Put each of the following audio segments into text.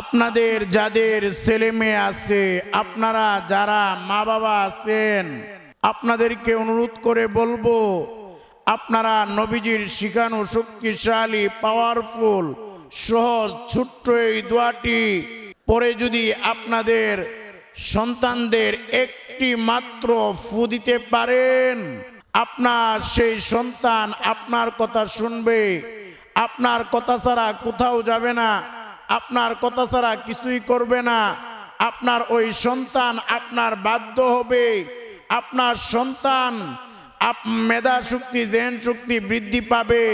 আপনাদের যাদের ছেলে মেয়ে আছে, আপনারা যারা মা বাবা আছেন, আপনাদেরকে অনুরোধ করে বলব, আপনারা নবীজির শিখানো শক্তিশালী পাওয়ারফুল সহজ, ছোট্ট এই দোয়াটি পরে যদি আপনাদের সন্তানদের একটি মাত্র ফু দিতে পারেন, আপনার সেই সন্তান আপনার কথা শুনবে, আপনার কথা ছাড়া কোথাও যাবে না। আপনার কথা ছাড়া কিছুই করবে না। আপনার ওই সন্তান আপনার বাধ্য হবে। আপনার সন্তান আপ মেধা শক্তি জেন শক্তি বৃদ্ধি পাবে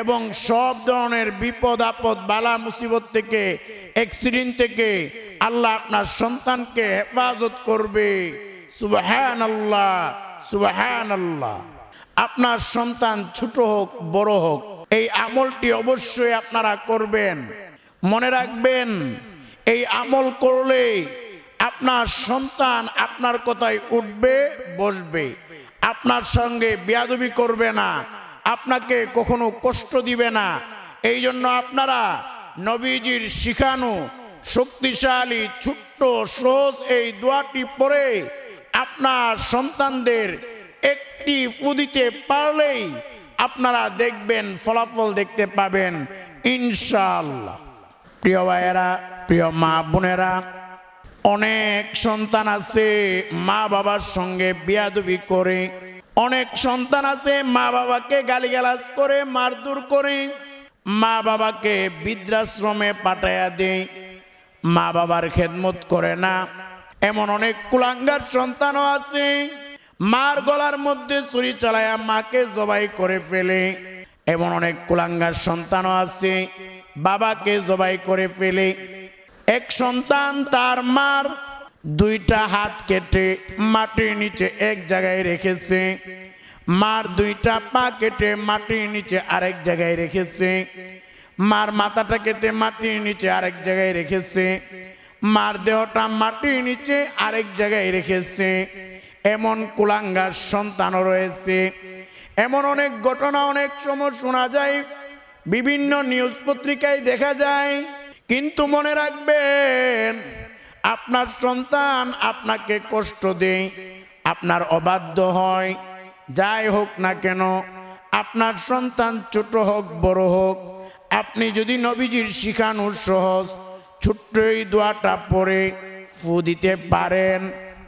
এবং সব ধরনের বিপদ, আপদ, বালা, মুসিবত থেকে অ্যাক্সিডেন্ট থেকে আল্লাহ আপনার সন্তানকে হেফাজত করবে। সুবাহান আল্লাহ সুবাহান আল্লাহ আপনার সন্তান ছোট হোক, বড় হোক, এই আমলটি অবশ্যই আপনারা করবেন। মনে রাখবেন, এই আমল করলে আপনার সন্তান আপনার কথায় উঠবে, বসবে। আপনার সঙ্গে বেয়াদবি করবে না, আপনাকে কখনো কষ্ট দিবে না। এই জন্য আপনারা নবীজির শিখানো শক্তিশালী, ছোট্ট, সহজ এই দোয়াটি পরে আপনার সন্তানদের একটি ফুদিতে পারলেই আপনারা দেখবেন, ফলাফল দেখতে পাবেন, ইনশাআল্লাহ। প্রিয় ভাইয়েরা, প্রিয় মা বোনেরা, অনেক সন্তান আছে মা বাবার সঙ্গে বিয়াদুবি করে। অনেক সন্তান আছে মা বাবাকে গালিগালাজ করে, মারধর করে। মা বাবাকে বৃদ্ধাশ্রমে পাঠাইয়া দেয়। মা বাবার খেদমত করে না। এমন অনেক কুলাঙ্গার সন্তানও আছে। মার গলার মধ্যে চুরি চালায়া মাকে জবাই করে ফেলে। এমন অনেক কুলাঙ্গার সন্তানও আছে। বাবাকে জবাই করে ফেলে। এক সন্তান তার মার দুইটা হাত কেটে মাটির নিচে এক জায়গায় রেখেছে। মার দুইটা পা কেটে মাটির নিচে আরেক জায়গায় রেখেছে। মার মাথাটা কেটে মাটির নিচে আরেক জায়গায় রেখেছে। মার দেহটা মাটির নিচে আরেক জায়গায় রেখেছে। এমন কুলাঙ্গার সন্তানও রয়েছে। এমন অনেক ঘটনা, অনেক সময় শোনা যায়। বিভিন্ন নিউজ পত্রিকায় দেখা যায়, কিন্তু মনে রাখবেন, আপনার সন্তান আপনাকে কষ্ট দেয়, আপনার অবাধ্য হয়, যাই হোক না কেন, আপনার সন্তান ছোট হোক, বড় হোক, আপনি যদি নবীজির শিখানো সহজ, ছোট্ট এই দোয়াটা পড়ে, ফু দিতে পারেন,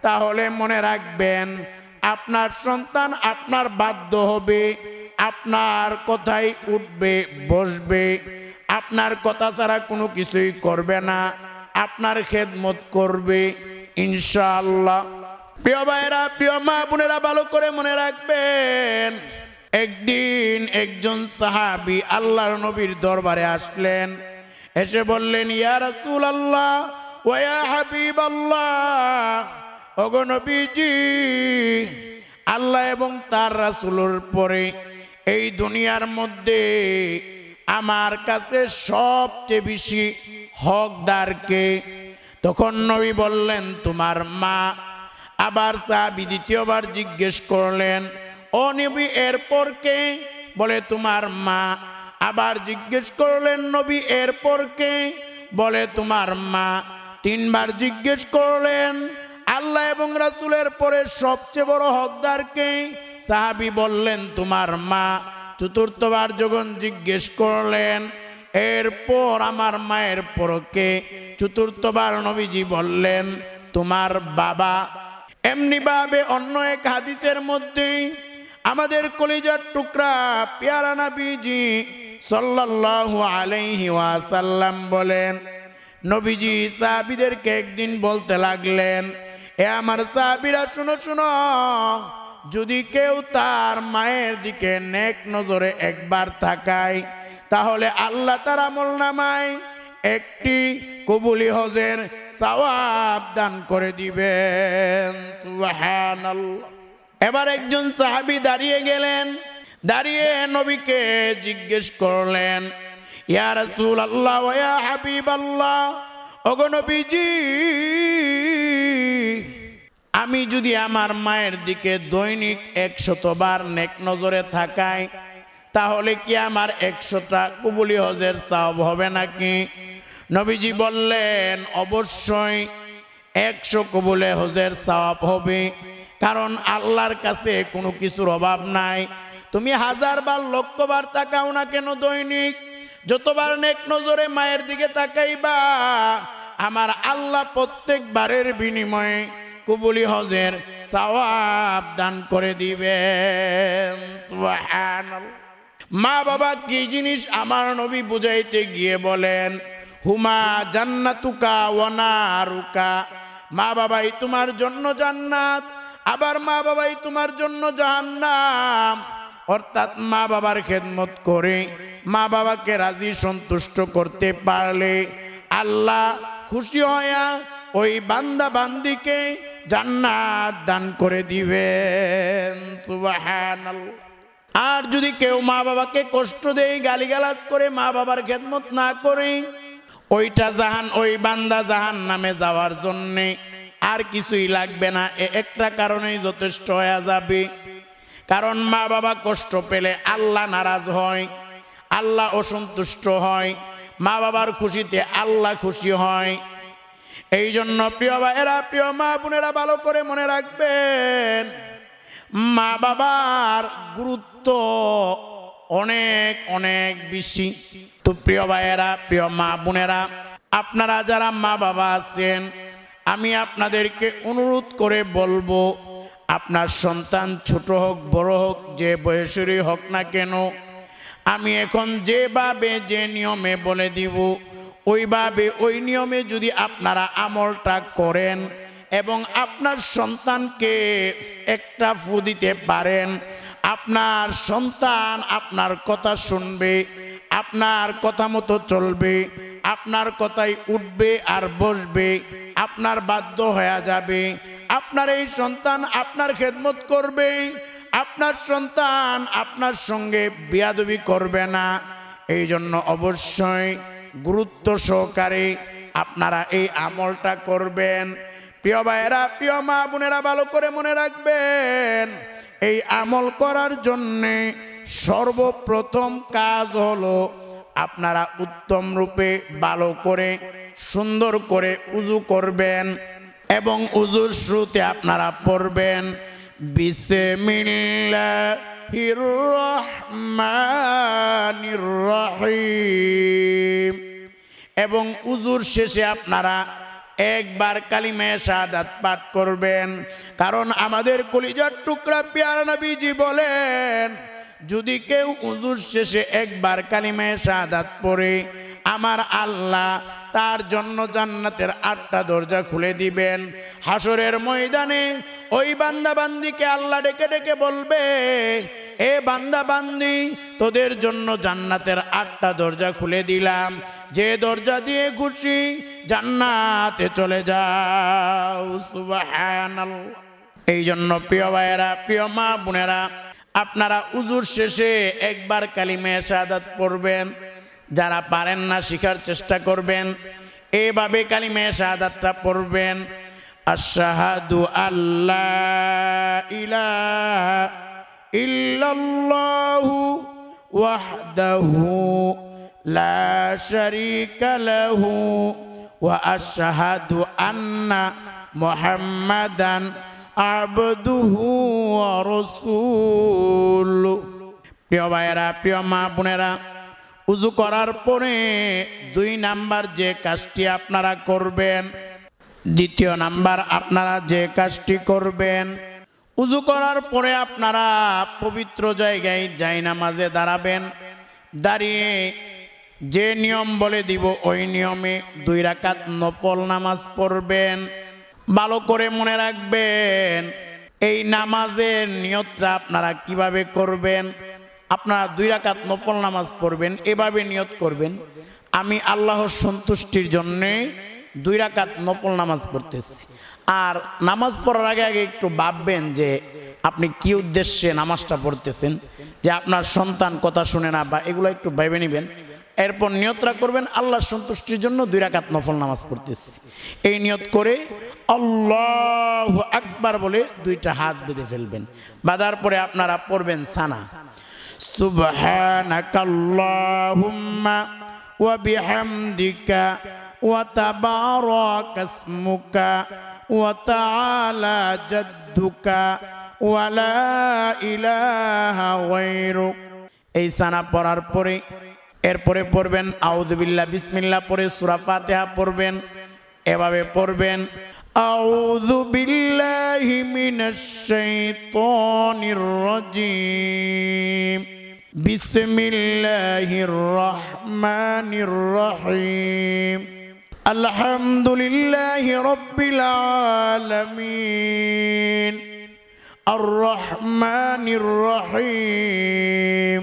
তাহলে মনে রাখবেন, আপনার সন্তান আপনার বাধ্য হবে আপনার কথাই উঠবে, বসবে। আপনার কথা ছাড়া কোনো কিছুই করবে না। আপনার খেদমত করবে, ইনশাআল্লাহ। প্রিয় ভাইরা প্রিয় মা বোনেরা, ভালো করে মনে রাখবেন, একদিন একজন সাহাবি আল্লাহর নবীর দরবারে আসলেন। এসে বললেন, ইয়া রাসূল আল্লাহ ওয়া হাবিব আল্লাহ ওগো নবীজি, আল্লাহ এবং তার রাসূলের পরে এই দুনিয়ার মধ্যে আমার কাছে সবচেয়ে বেশি হকদারকে। তখন নবী বললেন, তোমার মা। আবার সাহাবি দ্বিতীয়বার জিজ্ঞেস করলেন, ও নবী, এরপর কে? বলে, তোমার মা। আবার জিজ্ঞেস করলেন, নবী, এরপর কে? বলে, তোমার মা। তিনবার জিজ্ঞেস করলেন, আল্লাহ এবং রাসূলের পরে সবচেয়ে বড় হকদারকে সাহাবি বললেন, তোমার মা চতুর্থবার যখন জিজ্ঞেস করলেন, এরপর আমার মায়ের পরকে চতুর্থবার নবীজি বললেন, তোমার বাবা এমনি ভাবে অন্য এক হাদিসের মধ্যে আমাদের কলিজার টুকরা পেয়ারা নবীজি সাল্লাল্লাহু আলাইহি ওয়াসাল্লাম বলেন, নবীজি সাহাবিদেরকে একদিন বলতে লাগলেন, এ আমার সাহাবিরা, শুনো শুনো যদি কেউ তার মায়ের দিকে নেক নজরে একবার তাকায়, তাহলে আল্লাহ তার আমল নামায় একটি কবুলি হজের সওয়াব দান করে দিবেন। এবার একজন সাহাবি দাঁড়িয়ে গেলেন, দাঁড়িয়ে নবীকে জিজ্ঞেস করলেন, ইয়া রাসূল আল্লাহ হাবিব আল্লাহ ওগো নবীজি আমি যদি আমার মায়ের দিকে দৈনিক একশতবার নেক নজরে থাকাই, তাহলে কি আমার একশোটা কুবুলি হজের সাব হবে নাকি? নবীজি বললেন, অবশ্যই একশো কবুলে হজের সওয়াব হবে, কারণ আল্লাহর কাছে কোনো কিছুর অভাব নাই। তুমি হাজার বার লক্ষবার তাকাও না কেন দৈনিক? যতবার নেক নজরে মায়ের দিকে তাকাইবা, আমার আল্লাহ প্রত্যেকবারের বিনিময়ে কবুলি হজের সওয়াব দান করে দিবেন। মা বাবা কি জিনিস আমার নবী বুঝাইতে গিয়ে বলেন, হুমা জান্নাতুকা ওয়ানারুকা মা বাবাই তোমার জন্য জান্নাত, আবার মা বাবাই তোমার জন্য জাহান্নাম। অর্থাৎ মা বাবার খেদমত করে মা বাবাকে রাজি সন্তুষ্ট করতে পারলে আল্লাহ খুশি হয়া ওই বান্দা বান্দিকে জান্নাত দান করে দিবেন সুবহানাল্লাহ আর যদি কেউ মা বাবাকে কষ্ট দেয়, গালিগালাজ করে, মা বাবার খেদমত না করে, ওইটা জাহান, ওই বান্দা জাহান নামে যাওয়ার জন্যে আর কিছুই লাগবে না। এ একটা কারণেই যথেষ্ট হয়ে যাবে। কারণ মা বাবা কষ্ট পেলে আল্লাহ নারাজ হয়, আল্লাহ অসন্তুষ্ট হয়, মা বাবার খুশিতে আল্লাহ খুশি হয়। এই জন্য প্রিয় ভাইয়েরা, প্রিয় মা বোনেরা ভালো করে মনে রাখবেন, মা বাবার গুরুত্ব অনেক অনেক বেশি। তো প্রিয় ভাইয়েরা, প্রিয় মা বোনেরা, আপনারা যারা মা বাবা আছেন, আমি আপনাদেরকে অনুরোধ করে বলব, আপনার সন্তান ছোট হোক, বড় হোক, যে বয়সেরই হোক না কেন, আমি এখন যেভাবে যে নিয়মে বলে দিব ওইভাবে ওই নিয়মে যদি আপনারা আমলটা করেন এবং আপনার সন্তানকে একটা ফু দিতে পারেন, আপনার সন্তান আপনার কথা শুনবে, আপনার কথা মতো চলবে, আপনার কথাই উঠবে আর বসবে, আপনার বাধ্য হয়ে যাবে, আপনার এই সন্তান আপনার খেদমত করবে, আপনার সন্তান আপনার সঙ্গে বিয়াদবি করবে না। এই জন্য অবশ্যই গুরুত্ব সহকারে আপনারা এই আমলটা করবেন। প্রিয় ভাইয়েরা, প্রিয় মা বোনেরা, ভালো করে মনে রাখবেন, এই আমল করার জন্যে সর্বপ্রথম কাজ হলো আপনারা উত্তম রূপে ভালো করে, সুন্দর করে উজু করবেন এবং উজুর শ্রুতে আপনারা পড়বেন, বিসমিল্লাহির রহমানির রহিম। এবং উজুর শেষে আপনারা একবার কালিমে শাহাদাত পাঠ করবেন। কারণ আমাদের কলিজার টুকরা পিয়ার নবীজি বলেন, যদি কেউ উজুর শেষে একবার কালিমে শাহাদাত পড়ে, আমার আল্লাহ তার জন্য জান্নাতের আটটা দরজা খুলে দিবেন। হাসরের ময়দানে ওই বান্দাবান্দিকে আল্লাহ ডেকে ডেকে বলবে, এ বান্দাবান্দি, তোদের জন্য জান্নাতের আটটা দরজা খুলে দিলাম। যে দরজা দিয়ে খুশি জান্নাতে চলে যাও এই জন্য প্রিয় ভাইয়েরা, প্রিয় মা বোনেরা, আপনারা উজুর শেষে একবার কালিমে শাহাদাত পড়বেন। যারা পারেন না, শিখার চেষ্টা করবেন। এভাবে কালিমে শাহাদাতটা পড়বেন। আশাহাদু আল্লাহ ইলাহা ইল্লাল্লাহু লাহু ওয়া আশহাদু আন্না মুহাম্মাদান আবদুহু ওয়া রাসূলুহু। প্রিয় ভাইয়েরা, প্রিয় মা বোনেরা উজু করার পরে দুই নাম্বার যে কাজটি আপনারা করবেন, দ্বিতীয় নাম্বার আপনারা যে কাজটি করবেন উজু করার পরে আপনারা পবিত্র জায়গায় যাই নামাজে দাঁড়াবেন, দাঁড়িয়ে যে নিয়ম বলে দিব, ওই নিয়মে দুই রাকাত নফল নামাজ পড়বেন। ভালো করে মনে রাখবেন, এই নামাজের নিয়তটা আপনারা কীভাবে করবেন? আপনারা দুই রাকাত নফল নামাজ পড়বেন, এভাবে নিয়ত করবেন। আমি আল্লাহর সন্তুষ্টির জন্যে দুই রাকাত নফল নামাজ পড়তেছি। আর নামাজ পড়ার আগে আগে একটু ভাববেন যে আপনি কি উদ্দেশ্যে নামাজটা পড়তেছেন, যে আপনার সন্তান কথা শুনে না, বা এগুলো একটু ভেবে নেবেন। এরপর নিয়তরা করবেন, আল্লাহ সন্তুষ্টির জন্য দুই রাকাত নফল নামাজ পড়তেছি। এই নিয়ত করে আল্লাহ একবার বলে দুইটা হাত বেঁধে ফেলবেন। বাঁধার পরে আপনারা পড়বেন সানা। বিহামদিকা জাদ্দুকা ইলাহা এই সানা পড়ার পরে এরপরে পড়বেন আউদুবিল্লা বিসমিল্লা পরে সুরাফাতেহা পড়বেন এভাবে পড়বেন আলহামদুলিল্লাহ বিল্লাহি রহমানির রহিম।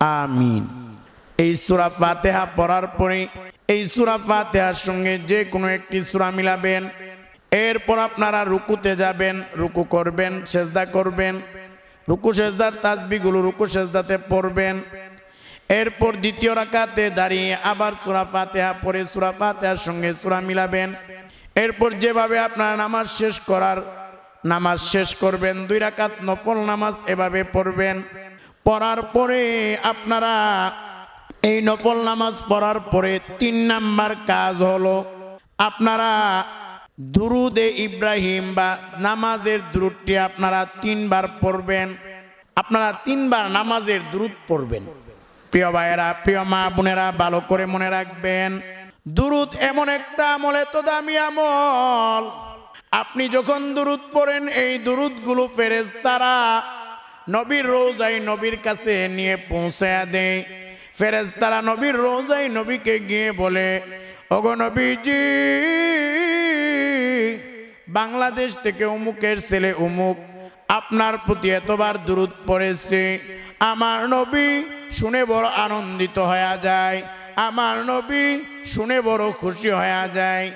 আমিন। এই সূরা ফাতিহা পড়ার পরে, এই সূরা ফাতিহার সঙ্গে যে কোনো একটি সুরা মিলাবেন। এরপর আপনারা রুকুতে যাবেন, রুকু করবেন, সেজদা করবেন। রুকু, সেজদার তাসবিগুলো রুকু, সেজদাতে পড়বেন। এরপর দ্বিতীয় রাকাতে দাঁড়িয়ে আবার সূরা ফাতিহা পরে সূরা ফাতিহার সঙ্গে সুরা মিলাবেন। এরপর যেভাবে আপনারা নামাজ শেষ করার, নামাজ শেষ করবেন, দুই রাকাত নফল নামাজ এভাবে পড়বেন। পড়ার পরে আপনারা এই নফল নামাজ পড়ার পরে তিন নাম্বার কাজ হলো আপনারা দুরুদে ইব্রাহিম বা নামাজের দুরুদটি আপনারা তিনবার পড়বেন। আপনারা তিনবার নামাজের দুরুদ পড়বেন। প্রিয় ভাইয়েরা, প্রিয় মা বোনেরা, ভালো করে মনে রাখবেন, দুরুদ এমন একটা আমল এত দামি আমল। আপনি যখন দুরুদ পড়েন, এই দুরুদগুলো ফেরেজ তারা নবীর রোজাই নবীর কাছে নিয়ে পৌঁছায়া দেয় ফেরেজ তারা নবীর রোজাই নবীকে গিয়ে বলে, ওগো নবীজি, বাংলাদেশ থেকে উমুকের ছেলে উমুক, আপনার প্রতি এতবার দূরত পড়েছে। আমার নবী শুনে বড় আনন্দিত হয়ে যায়, আমার নবী শুনে বড় খুশি হয়ে যায়।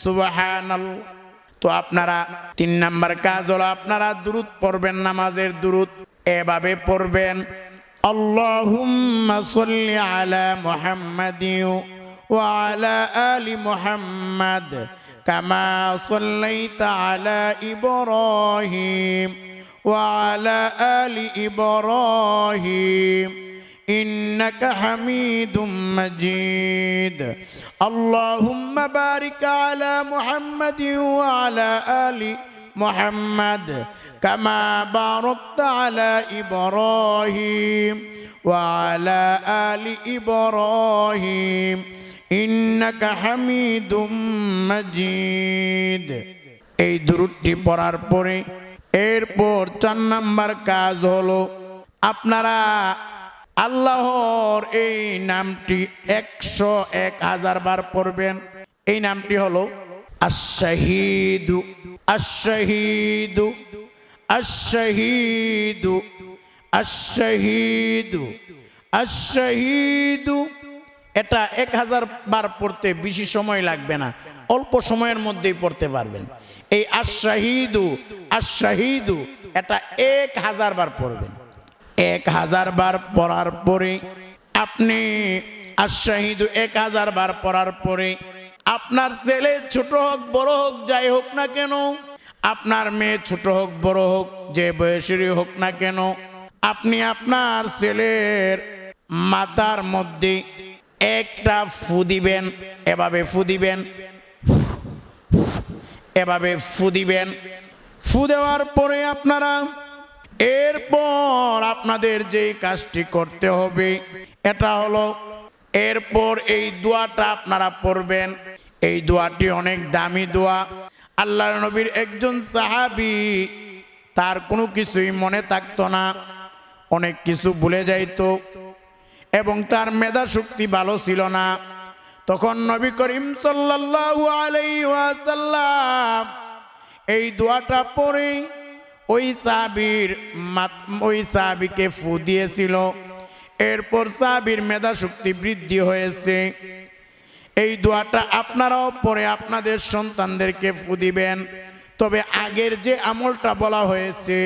সুবাহান তো আপনারা তিন নাম্বার কাজ হলো, আপনারা দূরত পড়বেন, নামাজের দূরত এভাবে পড়বেন আল্লাহুম্মা সাল্লি আলা মুহাম্মাদিন وعلى آل محمد كما صليت على إبراهيم وعلى آل إبراهيم إنك حميد مجيد اللهم بارك على محمد وعلى آل محمد كما باركت على إبراهيم وعلى آل إبراهيم إنك حميد مجيد এই দুরুদটি পড়ার পরে এরপর চার নাম্বার কাজ হলো আপনারা আল্লাহর এই নামটি একশো এক হাজার বার পড়বেন এই নামটি হলো আশাহিদু আশাহিদু আশাহিদু আশাহিদু আশাহিদু এটা এক হাজার বার পড়তে বেশি সময় লাগবে না, অল্প সময়ের মধ্যেই পড়তে পারবেন। এই আশাহিদু আশাহিদু এটা এক হাজার বার পড়বেন। এক হাজার বার পড়ার পরে আপনি আশাহিদু এক হাজার বার পড়ার পরে আপনার ছেলে ছোট হোক, বড় হোক, যাই হোক না কেন আপনার মেয়ে ছোট হোক, বড় হোক, যে বয়সেরই হোক না কেন, আপনি আপনার ছেলের মাথার মধ্যে একটা ফু দিবেন, এভাবে ফু দিবেন, এভাবে ফু দিবেন। ফু দেওয়ার পরে আপনারা, এরপর আপনাদের যেই কাজটি করতে হবে, এটা হলো, এরপর এই দোয়াটা আপনারা পড়বেন। এই দোয়াটি অনেক দামি দোয়া। আল্লাহর নবীর একজন সাহাবি, তার কোনো কিছুই মনে থাকতো না, অনেক কিছু ভুলে যাইতো এবং তার মেধা শক্তি ভালো ছিল না। তখন নবী করিম ওয়াসাল্লাম এই দোয়াটা পড়ে ওই সাহাবীর মাত- ওই সাহাবীকে ফু দিয়েছিল। এরপর সাবির মেধা শক্তি বৃদ্ধি হয়েছে। এই দোয়াটা আপনারাও পরে আপনাদের সন্তানদেরকে ফু দিবেন। তবে আগের যে আমলটা বলা হয়েছে,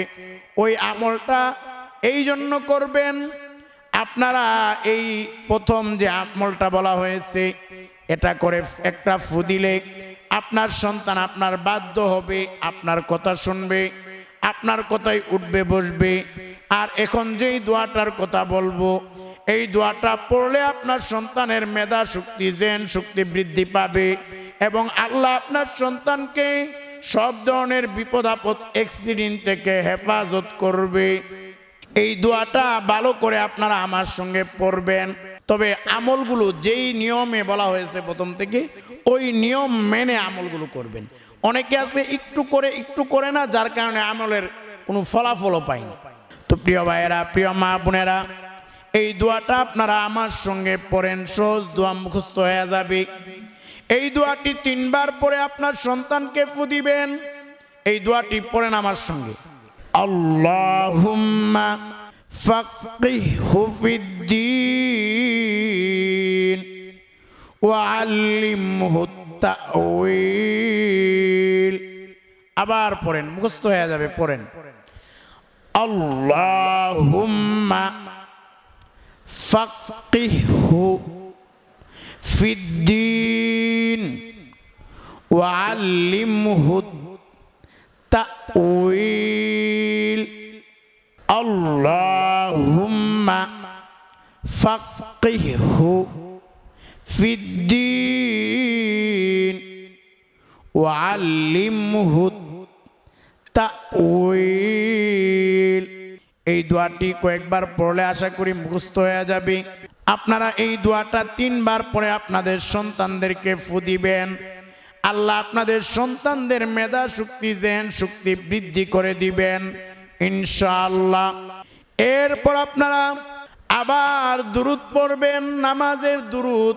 ওই আমলটা এই জন্য করবেন, আপনারা এই প্রথম যে আমলটা বলা হয়েছে, এটা করে একটা ফু দিলে আপনার সন্তান আপনার বাধ্য হবে, আপনার কথা শুনবে, আপনার কথাই উঠবে, বসবে। আর এখন যেই দোয়াটার কথা বলব এই দোয়াটা পড়লে আপনার সন্তানের মেধা শক্তি জেন শক্তি বৃদ্ধি পাবে এবং আল্লাহ আপনার সন্তানকে সব ধরনের বিপদ, আপদ অ্যাক্সিডেন্ট থেকে হেফাজত করবে। এই দোয়াটা ভালো করে আপনারা আমার সঙ্গে পড়বেন। তবে আমলগুলো যেই নিয়মে বলা হয়েছে প্রথম থেকে, ওই নিয়ম মেনে আমলগুলো করবেন। অনেকে আছে একটু করে একটু করে না, যার কারণে আমলের কোনো ফলাফলও পায়নি। তো প্রিয় ভাইয়েরা, প্রিয় মা বোনেরা এই দোয়াটা আপনারা আমার সঙ্গে পড়েন, সহজ দোয়া মুখস্থ হয়ে যাবে। এই দোয়াটি তিনবার পরে আপনার সন্তানকে ফু দিবেন, এই দোয়াটি পড়েন আমার সঙ্গে। আল্লাহুম্মা আবার পড়েন, মুখস্থ হয়ে যাবে, পড়েন। আল্লাহুম্মা ফাক্কিহু ফিদ্দীন ওয়াল্লিমহু তাওয়িল আল্লাহুম্মা ফাক্কিহু ফিদ্দীন ওয়াল্লিমহু তাওয়িল এই দোয়াটি কয়েকবার পড়লে আশা করি মুখস্থ হয়ে যাবে। আপনারা এই দোয়াটা তিনবার পরে আপনাদের সন্তানদেরকে ফু দিবেন। আল্লাহ আপনাদের সন্তানদের মেধা, শক্তি জেন শক্তি বৃদ্ধি করে দিবেন, ইনশাআল্লাহ। এরপর আপনারা আবার দুরুদ পড়বেন, নামাজের দুরুদ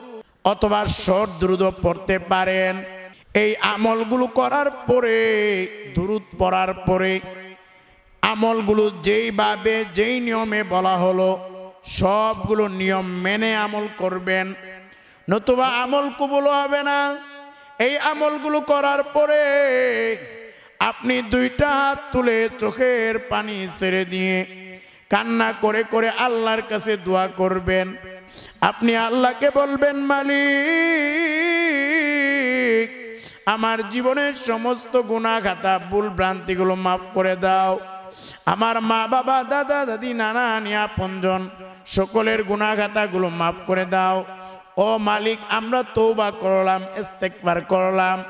অথবা শর্ট দুরুদও পড়তে পারেন। এই আমলগুলো করার পরে, দুরুদ পড়ার পরে আমলগুলো যেইভাবে, যেই নিয়মে বলা হলো, সবগুলো নিয়ম মেনে আমল করবেন। নতুবা আমল কবুল হবে না। এই আমলগুলো করার পরে আপনি দুইটা হাত তুলে চোখের পানি ছেড়ে দিয়ে কান্না করে করে আল্লাহর কাছে দোয়া করবেন। আপনি আল্লাহকে বলবেন, মালিক, আমার জীবনের সমস্ত গুণাখাতা ভুল ভ্রান্তিগুলো মাফ করে দাও। আমার মা বাবা, দাদা, দাদি, নানা নিয়া পঞ্জন সকলের গুণাখাতাগুলো মাফ করে দাও। ও মালিক, আমরা তৌবা করলাম ইস্তেকবার করলাম।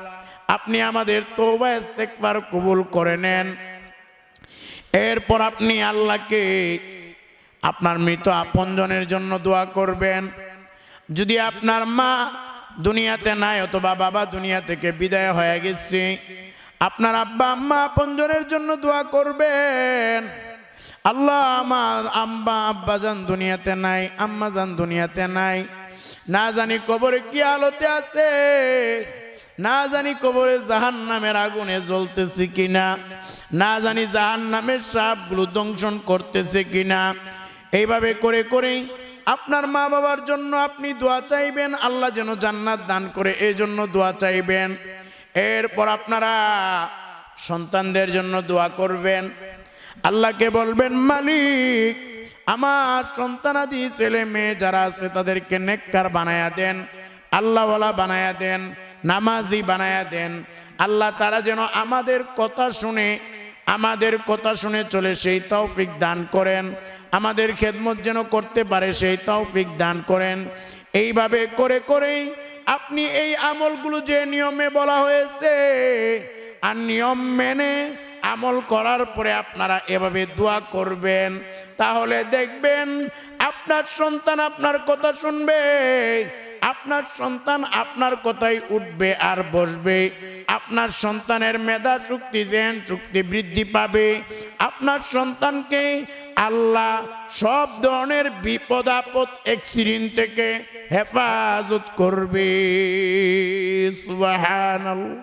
আপনি আমাদের তৌবা ইস্তেকবার কবুল করে নেন। এরপর আপনি আল্লাহকে, আপনার মৃত আপনজনের জন্য দোয়া করবেন। যদি আপনার মা দুনিয়াতে নাই অথবা বাবা দুনিয়া থেকে বিদায় হয়ে গেছে আপনার আব্বা আম্মা আপনজনের জন্য দোয়া করবেন। আল্লাহ আমার আম্মা আব্বা যান দুনিয়াতে নাই, আম্মা যান দুনিয়াতে নাই। না জানি কবরে কি আলোতে আছে, না জানি কবরে জাহান নামের আগুনে জ্বলতেছে কিনা, না জানি জাহান নামের সাপগুলো দংশন করতেছে কিনা। এইভাবে করে করে আপনার মা বাবার জন্য আপনি দোয়া চাইবেন, আল্লাহ যেন জান্নাত দান করে এই জন্য দোয়া চাইবেন। এরপর আপনারা সন্তানদের জন্য দোয়া করবেন। আল্লাহকে বলবেন, মালিক, আমার সন্তানাদি ছেলে মেয়ে যারা আছে, তাদেরকে নেককার বানায়া দেন, আল্লাহওয়ালা বানায়া দেন, নামাজি বানায়া দেন। আল্লাহ তারা যেন আমাদের কথা শুনে, আমাদের কথা শুনে চলে সেই তৌফিক দান করেন। আমাদের খেদমত যেন করতে পারে সেই তৌফিক দান করেন। এইভাবে করে করেই আপনি এই আমলগুলো যে নিয়মে বলা হয়েছে, আর নিয়ম মেনে আমল করার পরে আপনারা এভাবে দোয়া করবেন। তাহলে দেখবেন, আপনার সন্তান আপনার কথা শুনবে আপনার সন্তান আপনার কথাই উঠবে আর বসবে। আপনার সন্তানের মেধা শক্তি দেন শক্তি বৃদ্ধি পাবে। আপনার সন্তানকে আল্লাহ সব ধরনের বিপদ, আপদ অ্যাক্সিডেন্ট থেকে হেফাজত করবে। সুবহানাল্লাহ।